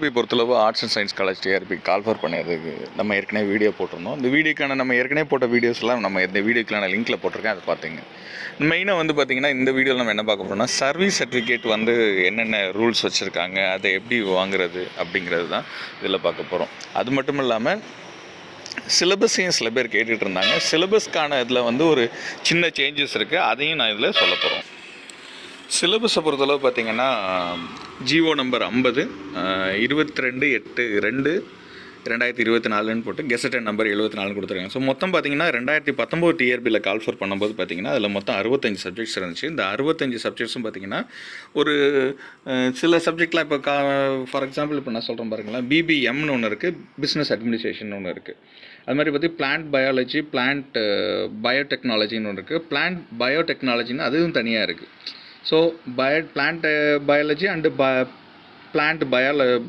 TRP பொறுத்தளவு arts and science college TRB call for பண்ணியதுக்கு நம்ம ஏற்கனவே வீடியோ போட்டிருந்தோம். இந்த வீடியோக்கான நம்ம ஏற்கனவே போட்ட வீடியோஸ்லாம் நம்ம இந்த வீடியோக்கான லிங்க்கில் போட்டிருக்கேன் அதை பார்த்தீங்க. மெயினாக வந்து பார்த்திங்கன்னா இந்த வீடியோவில் நம்ம என்ன பார்க்க போகிறோம்னா சர்வீஸ் சர்டிஃபிகேட் வந்து என்னென்ன ரூல்ஸ் வச்சுருக்காங்க அதை எப்படி வாங்குறது அப்படிங்கிறது தான் இதில் பார்க்க போகிறோம் அது மட்டும் இல்லாமல் சிலபஸையும் சில பேர் கேட்டுகிட்டு இருந்தாங்க. சிலபஸ்க்கான இதில் வந்து ஒரு சின்ன சேஞ்சஸ் இருக்குது அதையும் நான் இதில் சொல்ல போகிறோம் சிலபஸை பொறுத்தளவு பார்த்தீங்கன்னா ஜிஓ நம்பர் ஐம்பது இருபத்தி ரெண்டு எட்டு ரெண்டு ரெண்டாயிரத்தி இருபத்தி நாலுன்னு போட்டு கெசட்டட் நம்பர் எழுபத்தி நாலு கொடுத்துருக்காங்க. ஸோ மொத்தம் பார்த்தீங்கன்னா ரெண்டாயிரத்தி பத்தொம்போது டிஆர்பியில் கால்ஃபர் பண்ணும்போது பார்த்தீங்கன்னா அதில் மொத்தம் அறுபத்தஞ்சு சப்ஜெக்ட்ஸ் இருந்துச்சு. இந்த அறுபத்தஞ்சு சப்ஜெக்ட்ஸும் பார்த்தீங்கன்னா ஒரு சில சப்ஜெக்ட்லாம் இப்போ கா ஃபார் எக்ஸாம்பிள் இப்போ நான் சொல்கிறேன் பாருங்களேன். பிபிஎம்னு ஒன்று இருக்குது பிஸ்னஸ் அட்மினிஸ்ட்ரேஷன் ஒன்று இருக்குது அது மாதிரி பார்த்தி பிளான்ட் பயாலஜி பிளான்ட் பயோடெக்னாலஜின்னு ஒன்று இருக்குது பிளான்ட் பயோடெக்னாலஜின்னு அதுவும் தனியாக இருக்குது So, bio, plant uh, biology and bio, plant biology